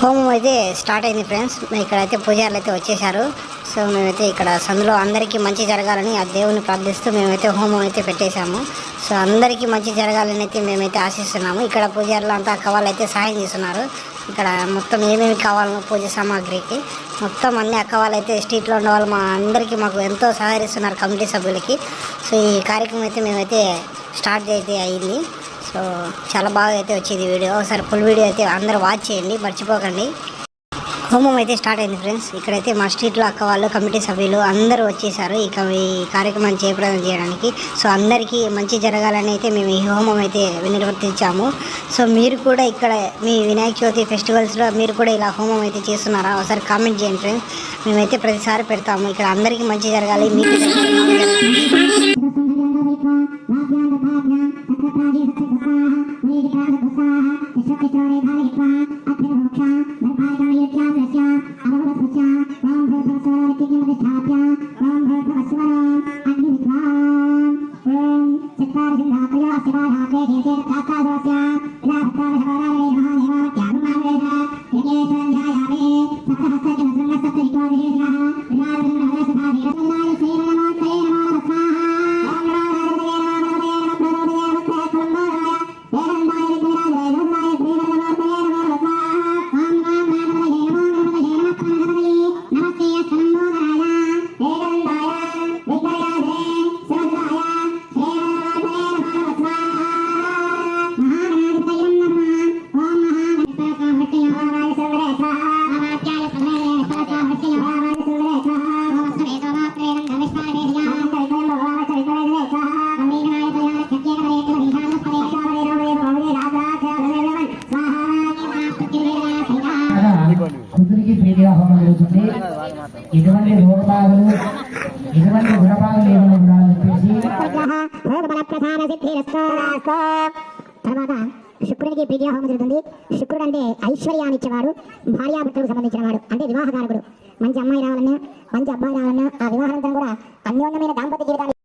హోమం అయితే స్టార్ట్ అయింది ఫ్రెండ్స్. ఇక్కడైతే పూజారులు అయితే వచ్చేసారు సో మేమైతే ఇక్కడ సందులో అందరికీ మంచి జరగాలని ఆ దేవుని ప్రార్థిస్తూ మేమైతే హోమం అయితే పెట్టేశాము. సో అందరికీ మంచి జరగాలని అయితే మేమైతే ఆశిస్తున్నాము. ఇక్కడ పూజారులు అంతా అక్కవాళ్ళైతే అయితే సహాయం చేస్తున్నారు. ఇక్కడ మొత్తం ఏమేమి కావాలనో పూజ సామాగ్రికి మొత్తం అన్ని అక్క స్ట్రీట్లో ఉన్న వాళ్ళు మా అందరికీ మాకు ఎంతో సహకరిస్తున్నారు కమిటీ సభ్యులకి. సో ఈ కార్యక్రమం అయితే మేమైతే స్టార్ట్ అయితే అయింది. సో చాలా బాగా అయితే వచ్చేది వీడియో. ఒకసారి ఫుల్ వీడియో అయితే అందరూ వాచ్ చేయండి మర్చిపోకండి. హోమం అయితే స్టార్ట్ అయింది ఫ్రెండ్స్. ఇక్కడైతే మా స్ట్రీట్లో అక్క వాళ్ళు కమిటీ సభ్యులు అందరూ వచ్చేసారు ఈ ఈ కార్యక్రమాన్ని జయప్రదం చేయడానికి. సో అందరికీ మంచి జరగాలని అయితే మేము ఈ హోమం అయితే నిర్వర్తించాము సో మీరు కూడా ఇక్కడ మీ వినాయక చవితి ఫెస్టివల్స్లో మీరు కూడా ఇలా హోమం అయితే చేస్తున్నారా? ఒకసారి కామెంట్ చేయండి ఫ్రెండ్స్. మేమైతే ప్రతిసారి పెడతాము. ఇక్కడ అందరికీ మంచి జరగాలి. మీకు జరగాలి, कार्तिकीं विस्थाप्य కుదురికి ప్రీతిగా హోమం జరుగుతుంది. ఇటువంటి గుణపాలు ఏమైనా ఉండాలని చెప్పేసి. తర్వాత శుక్రుడికి ప్రీతిగా హోమం జరుగుతుంది. శుక్రుడు అంటే ఐశ్వర్యాన్ని ఇచ్చేవాడు భార్యాభర్తలకు సంబంధించిన వాడు అంటే వివాహకారకుడు. మంచి అమ్మాయి రావాలన్నా మంచి అబ్బాయి రావాలన్నా ఆ వివాహానంతరం కూడా అన్యోన్యమైన దాంపత్య జీవితాన్ని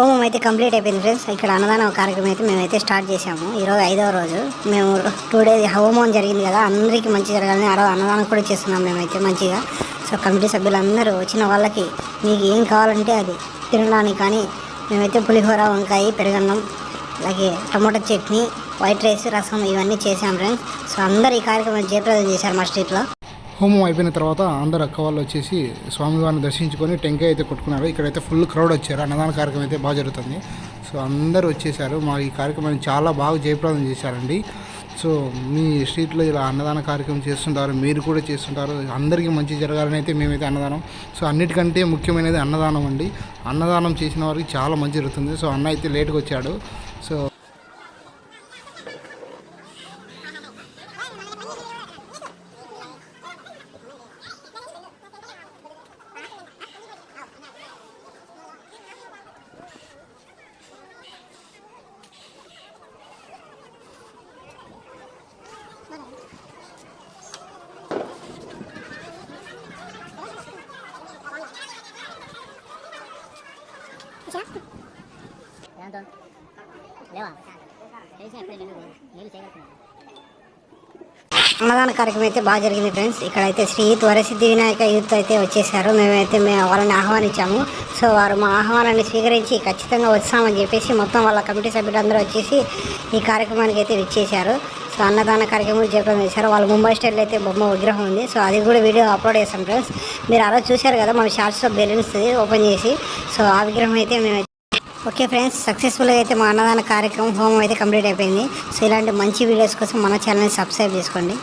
హోమం అయితే కంప్లీట్ అయిపోయింది ఫ్రెండ్స్. ఇక్కడ అన్నదానం కార్యక్రమం అయితే మేమైతే స్టార్ట్ చేసాము ఈరోజు ఐదవ రోజు. మేము టూ డేస్ హోమం జరిగింది కదా. అందరికీ మంచి జరగాలని ఆ రోజు అన్నదానం కూడా చేస్తున్నాం మేమైతే మంచిగా. సో కమిటీ సభ్యులందరూ వచ్చిన వాళ్ళకి మీకు ఏం కావాలంటే అది తినడానికి కానీ మేమైతే పులిహోర వంకాయ పెరుగన్నం అలాగే టమాటా చట్నీ వైట్ రైస్ రసం ఇవన్నీ చేసాం ఫ్రెండ్స్. సో అందరు ఈ కార్యక్రమం జయప్రదం చేశారు మా స్ట్రీట్లో. హోమం అయిపోయిన తర్వాత అందరు అక్క వాళ్ళు వచ్చేసి స్వామివారిని దర్శించుకొని టెంకాయ అయితే కొట్టుకున్నారు. ఇక్కడైతే ఫుల్ క్రౌడ్ వచ్చారు. అన్నదాన కార్యక్రమం అయితే బాగా జరుగుతుంది. సో అందరూ వచ్చేసారు. మా ఈ కార్యక్రమాన్ని చాలా బాగా జయప్రదం చేశారండి. సో మీ స్ట్రీట్లో ఇలా అన్నదాన కార్యక్రమం చేస్తుంటారు మీరు కూడా చేస్తుంటారు. అందరికీ మంచి జరగాలని అయితే మేమైతే అన్నదానం. సో అన్నిటికంటే ముఖ్యమైనది అన్నదానం అండి. అన్నదానం చేసిన వారికి చాలా మంచి జరుగుతుంది. సో అన్న అయితే లేట్గా వచ్చాడు. సో అన్నదాన కార్యక్రమం అయితే బాగా జరిగింది ఫ్రెండ్స్. ఇక్కడైతే శ్రీ వరసిద్ధి వినాయక యూత్ అయితే వచ్చేసారు. మేమైతే మేము వాళ్ళని ఆహ్వానించాము. సో వారు మా ఆహ్వానాన్ని స్వీకరించి ఖచ్చితంగా వచ్చామని చెప్పేసి మొత్తం వాళ్ళ కమిటీ సభ్యులందరూ వచ్చేసి ఈ కార్యక్రమానికి అయితే విచ్చేశారు. సో అన్నదాన కార్యక్రమం చేయడం చేశారు వాళ్ళ ముంబై స్టైల్లో అయితే బొమ్మ విగ్రహం ఉంది. సో అది కూడా వీడియో అప్లోడ్ చేస్తాం ఫ్రెండ్స్. మీరు ఆ రోజు చూశారు కదా మన షార్ట్స్లో బెలూన్స్ ఓపెన్ చేసి. సో ఆ విగ్రహం అయితే మేము ఓకే ఫ్రెండ్స్ సక్సెస్ఫుల్గా అయితే మా అన్నదాన కార్యక్రమం హోమం అయితే కంప్లీట్ అయిపోయింది. సో ఇలాంటి మంచి వీడియోస్ కోసం మన ఛానల్ని సబ్స్క్రైబ్ చేసుకోండి.